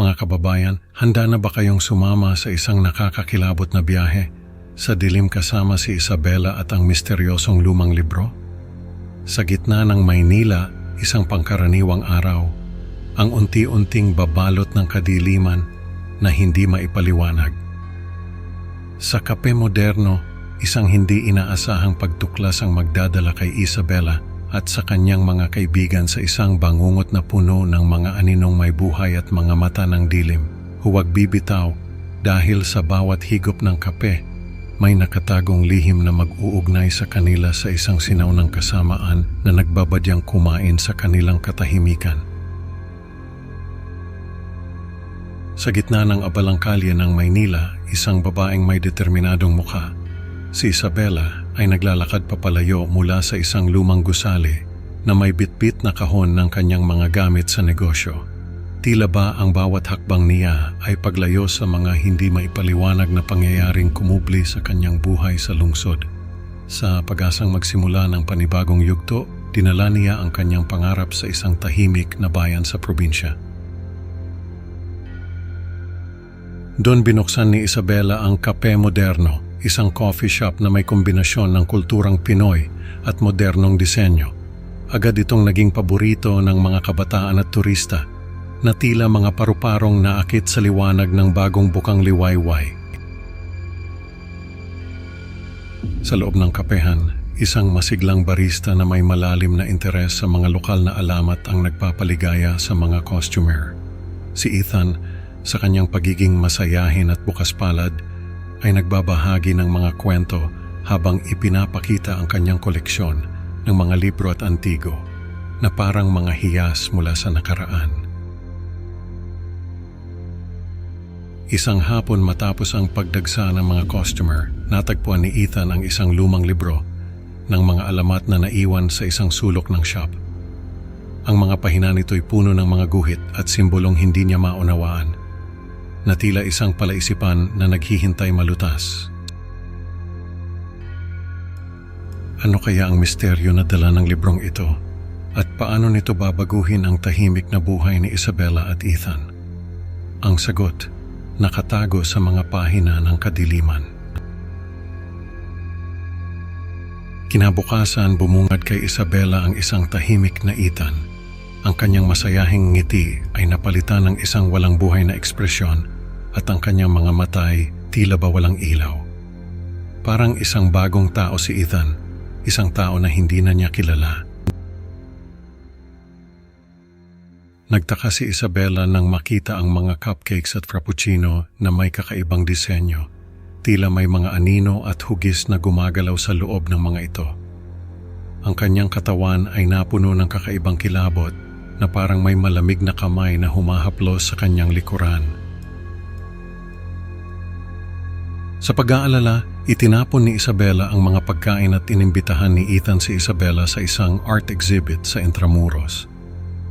Mga kababayan, handa na ba kayong sumama sa isang nakakakilabot na biyahe sa dilim kasama si Isabela at ang misteryosong lumang libro? Sa gitna ng Maynila, isang pangkaraniwang araw, ang unti-unting babalot ng kadiliman na hindi maipaliwanag. Sa kape moderno, isang hindi inaasahang pagtuklas ang magdadala kay Isabela at sa kanyang mga kaibigan sa isang bangungot na puno ng mga aninong may buhay at mga mata ng dilim. Huwag bibitaw dahil sa bawat higop ng kape, may nakatagong lihim na mag-uugnay sa kanila sa isang sinaw ng kasamaan na nagbabadyang kumain sa kanilang katahimikan. Sa gitna ng abalang kalye ng Maynila, isang babaeng may determinadong mukha, si Isabela ay naglalakad papalayo mula sa isang lumang gusali na may bitbit na kahon ng kanyang mga gamit sa negosyo. Tila ba ang bawat hakbang niya ay paglayo sa mga hindi maipaliwanag na pangyayaring kumubli sa kanyang buhay sa lungsod. Sa pag-asang magsimula ng panibagong yugto, dinala niya ang kanyang pangarap sa isang tahimik na bayan sa probinsya. Doon binuksan ni Isabela ang Cafe Moderno, isang coffee shop na may kombinasyon ng kulturang Pinoy at modernong disenyo. Agad itong naging paborito ng mga kabataan at turista na tila mga paru-parong naakit sa liwanag ng bagong bukang liwayway. Sa loob ng kapehan, isang masiglang barista na may malalim na interes sa mga lokal na alamat ang nagpapaligaya sa mga costumer. Si Ethan, sa kanyang pagiging masayahin at bukas palad, ay nagbabahagi ng mga kwento habang ipinapakita ang kanyang koleksyon ng mga libro at antigo na parang mga hiyas mula sa nakaraan. Isang hapon matapos ang pagdagsa ng mga customer, natagpuan ni Ethan ang isang lumang libro ng mga alamat na naiwan sa isang sulok ng shop. Ang mga pahina nito'y puno ng mga guhit at simbolong hindi niya maunawaan na tila isang palaisipan na naghihintay malutas. Ano kaya ang misteryo na dala ng librong ito? At paano nito babaguhin ang tahimik na buhay ni Isabella at Ethan? Ang sagot, nakatago sa mga pahina ng kadiliman. Kinabukasan bumungad kay Isabella ang isang tahimik na Ethan. Ang kanyang masayahing ngiti ay napalitan ng isang walang buhay na ekspresyon at ang kanyang mga matay tila ba walang ilaw. Parang isang bagong tao si Ethan, isang tao na hindi na niya kilala. Nagtaka si Isabella nang makita ang mga cupcakes at frappuccino na may kakaibang disenyo. Tila may mga anino at hugis na gumagalaw sa loob ng mga ito. Ang kanyang katawan ay napuno ng kakaibang kilabot na parang may malamig na kamay na humahaplos sa kanyang likuran. Sa pag-aalala, itinapon ni Isabella ang mga pagkain at inimbitahan ni Ethan si Isabella sa isang art exhibit sa Intramuros.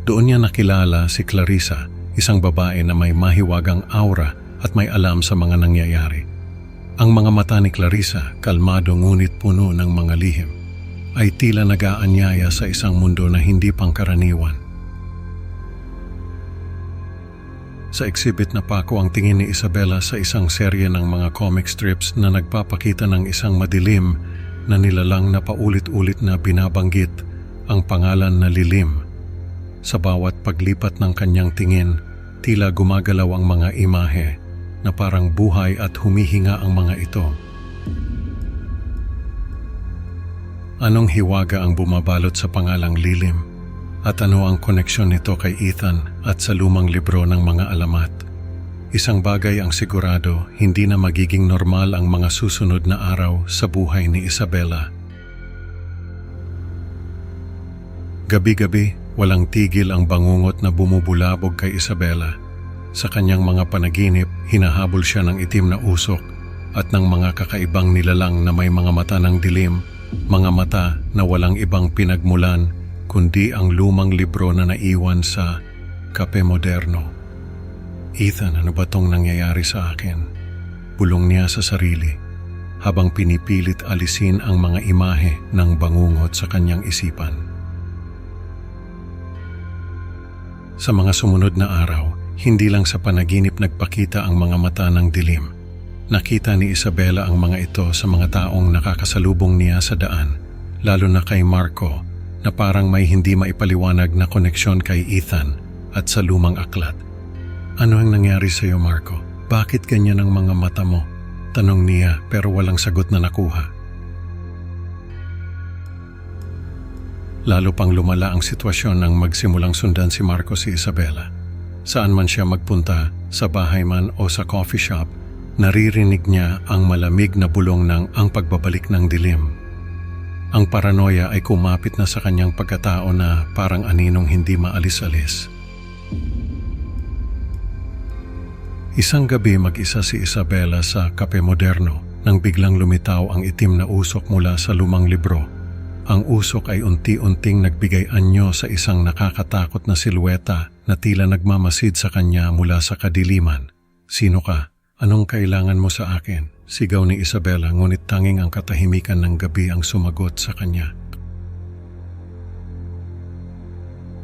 Doon niya nakilala si Clarissa, isang babae na may mahiwagang aura at may alam sa mga nangyayari. Ang mga mata ni Clarissa, kalmado ngunit puno ng mga lihim, ay tila nag-aanyaya sa isang mundo na hindi pangkaraniwan. Sa exhibit na pako ang tingin ni Isabella sa isang serye ng mga comic strips na nagpapakita ng isang madilim na nilalang na paulit-ulit na binabanggit ang pangalan na lilim. Sa bawat paglipat ng kanyang tingin, tila gumagalaw ang mga imahe na parang buhay at humihinga ang mga ito. Anong hiwaga ang bumabalot sa pangalang lilim? At ano ang koneksyon nito kay Ethan at sa lumang libro ng mga alamat? Isang bagay ang sigurado, hindi na magiging normal ang mga susunod na araw sa buhay ni Isabella. Gabi-gabi, walang tigil ang bangungot na bumubulabog kay Isabella. Sa kanyang mga panaginip, hinahabol siya ng itim na usok at ng mga kakaibang nilalang na may mga mata ng dilim, mga mata na walang ibang pinagmulan kundi ang lumang libro na naiwan sa Kape Moderno. Ethan, ano ba tong nangyayari sa akin? Bulong niya sa sarili habang pinipilit alisin ang mga imahe ng bangungot sa kanyang isipan. Sa mga sumunod na araw, Hindi lang sa panaginip nagpakita ang mga mata ng dilim. Nakita ni Isabela ang mga ito sa mga taong nakakasalubong niya sa daan, lalo na kay Marco na parang may hindi maipaliwanag na koneksyon kay Ethan at sa lumang aklat. Ano ang nangyari sa iyo, Marco? Bakit ganyan ang mga mata mo? Tanong niya pero walang sagot na nakuha. Lalo pang lumala ang sitwasyon nang magsimulang sundan si Marco si Isabela. Saan man siya magpunta, sa bahay man o sa coffee shop, naririnig niya ang malamig na bulong ng ang pagbabalik ng dilim. Ang paranoia ay kumapit na sa kanyang pagkatao na parang aninong hindi maalis-alis. Isang gabi mag-isa si Isabela sa Kape Moderno nang biglang lumitaw ang itim na usok mula sa lumang libro. Ang usok ay unti-unting nagbigay anyo sa isang nakakatakot na silweta na tila nagmamasid sa kanya mula sa kadiliman. Sino ka? Anong kailangan mo sa akin? Sigaw ni Isabela ngunit tanging ang katahimikan ng gabi ang sumagot sa kanya.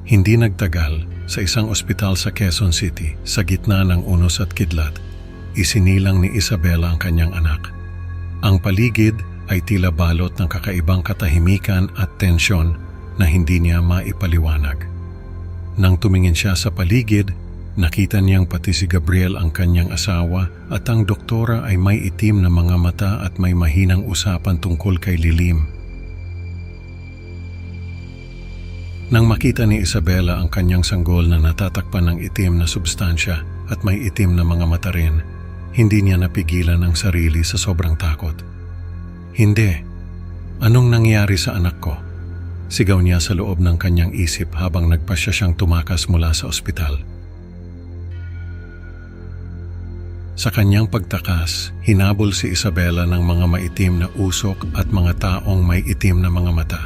Hindi nagtagal, sa isang ospital sa Quezon City, sa gitna ng unos at kidlat, isinilang ni Isabela ang kanyang anak. Ang paligid ay tila balot ng kakaibang katahimikan at tensyon na hindi niya maipaliwanag. Nang tumingin siya sa paligid, nakita niyang pati si Gabriel ang kanyang asawa at ang doktora ay may itim na mga mata at may mahinang usapan tungkol kay Lilim. Nang makita ni Isabela ang kanyang sanggol na natatakpan ng itim na substansya at may itim na mga mata rin, hindi niya napigilan ang sarili sa sobrang takot. Hindi. Anong nangyari sa anak ko? Sigaw niya sa loob ng kanyang isip habang nagpasya siyang tumakas mula sa ospital. Sa kanyang pagtakas, hinabol si Isabela ng mga maitim na usok at mga taong may itim na mga mata.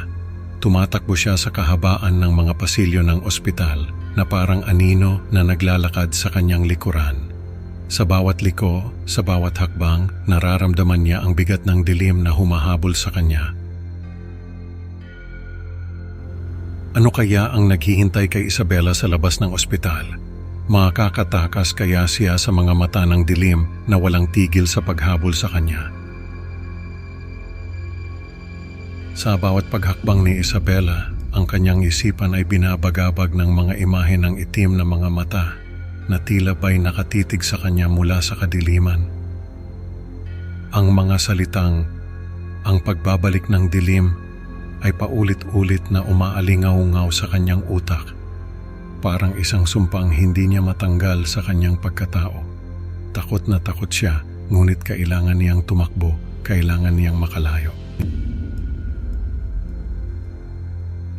Tumatakbo siya sa kahabaan ng mga pasilyo ng ospital na parang anino na naglalakad sa kanyang likuran. Sa bawat liko, sa bawat hakbang, nararamdaman niya ang bigat ng dilim na humahabol sa kanya. Ano kaya ang naghihintay kay Isabela sa labas ng ospital? Makakatakas kaya siya sa mga mata ng dilim na walang tigil sa paghabol sa kanya. Sa bawat paghakbang ni Isabela, ang kanyang isipan ay binabagabag ng mga imahe ng itim na mga mata na tila ba'y nakatitig sa kanya mula sa kadiliman. Ang mga salitang, ang pagbabalik ng dilim ay paulit-ulit na umaalingaw-ngaw sa kanyang utak. Parang isang sumpang hindi niya matanggal sa kanyang pagkatao. Takot na takot siya, ngunit kailangan niyang tumakbo, kailangan niyang makalayo.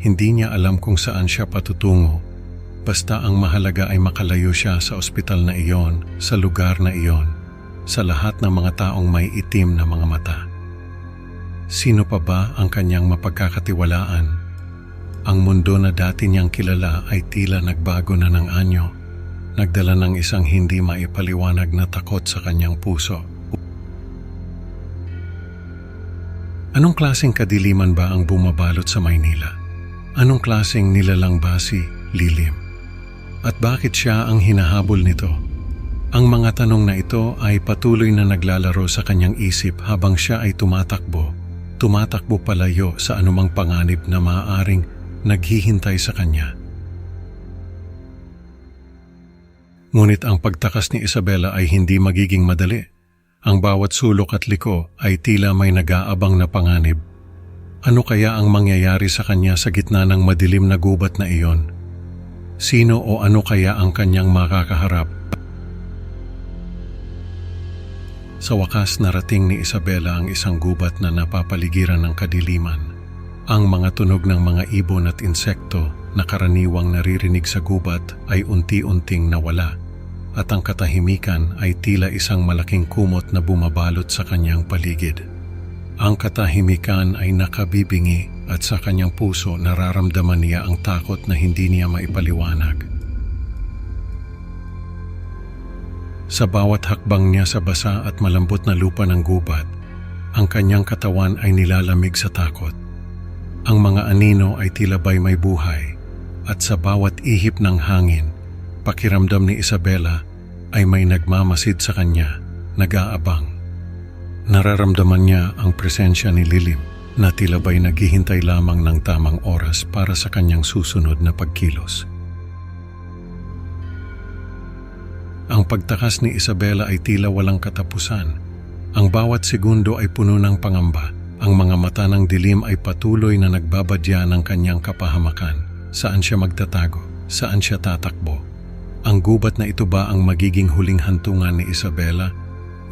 Hindi niya alam kung saan siya patutungo. Basta ang mahalaga ay makalayo siya sa ospital na iyon, sa lugar na iyon, sa lahat ng mga taong may itim na mga mata. Sino pa ba ang kanyang mapagkakatiwalaan? Ang mundo na dati niyang kilala ay tila nagbago na ng anyo, nagdala ng isang hindi maipaliwanag na takot sa kanyang puso. Anong klaseng kadiliman ba ang bumabalot sa Maynila? Anong klaseng nilalang ba si Lilim? At bakit siya ang hinahabol nito? Ang mga tanong na ito ay patuloy na naglalaro sa kanyang isip habang siya ay tumatakbo. Tumatakbo palayo sa anumang panganib na maaaring naghihintay sa kanya. Ngunit ang pagtakas ni Isabela ay hindi magiging madali. Ang bawat sulok at liko ay tila may nag-aabang na panganib ano kaya ang mangyayari sa kanya sa gitna ng madilim na gubat na iyon? Sino o ano kaya ang kanyang makakaharap? Sa wakas narating ni Isabela ang isang gubat na napapaligiran ng kadiliman. Ang mga tunog ng mga ibon at insekto na karaniwang naririnig sa gubat ay unti-unting nawala at ang katahimikan ay tila isang malaking kumot na bumabalot sa kanyang paligid. Ang katahimikan ay nakabibingi at sa kanyang puso nararamdaman niya ang takot na hindi niya maipaliwanag. Sa bawat hakbang niya sa basa at malambot na lupa ng gubat, ang kanyang katawan ay nilalamig sa takot. Ang mga anino ay tila ba'y may buhay at sa bawat ihip ng hangin, Pakiramdam ni Isabela ay may nagmamasid sa kanya, nag-aabang. Nararamdaman niya ang presensya ni Lilim na tila ba'y naghihintay lamang ng tamang oras para sa kanyang susunod na pagkilos. Ang pagtakas ni Isabela ay tila walang katapusan. Ang bawat segundo ay puno ng pangamba. Ang mga mata ng dilim ay patuloy na nagbabadya ng kanyang kapahamakan. Saan siya magtatago? Saan siya tatakbo? Ang gubat na ito ba ang magiging huling hantungan ni Isabela?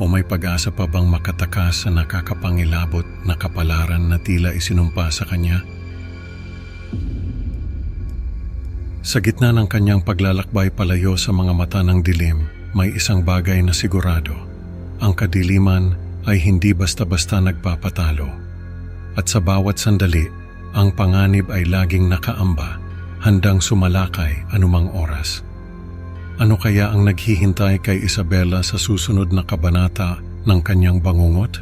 O may pag-asa pa bang makatakas sa nakakapangilabot na kapalaran na tila isinumpa sa kanya? Sa gitna ng kanyang paglalakbay palayo sa mga mata ng dilim, may isang bagay na sigurado. Ang kadiliman ay hindi basta-basta nagpapatalo. At sa bawat sandali, ang panganib ay laging nakaamba, handang sumalakay anumang oras. Ano kaya ang naghihintay kay Isabella sa susunod na kabanata ng kanyang bangungot?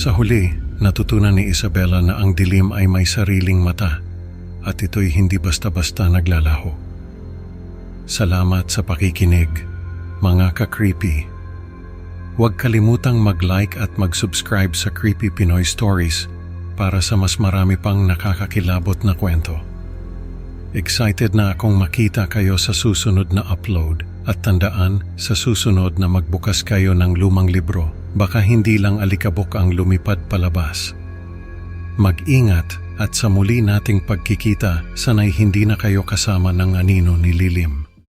Sa huli, natutunan ni Isabella na ang dilim ay may sariling mata at ito'y hindi basta-basta naglalaho. Salamat sa pakikinig, mga ka-creepy. Huwag kalimutang mag-like at mag-subscribe sa Creepy Pinoy Stories para sa mas marami pang nakakakilabot na kwento. Excited na akong makita kayo sa susunod na upload at tandaan sa susunod na magbukas kayo ng lumang libro, baka hindi lang alikabok ang lumipad palabas. Mag-ingat at sa muli nating pagkikita sanay hindi na kayo kasama ng anino ni Lilim.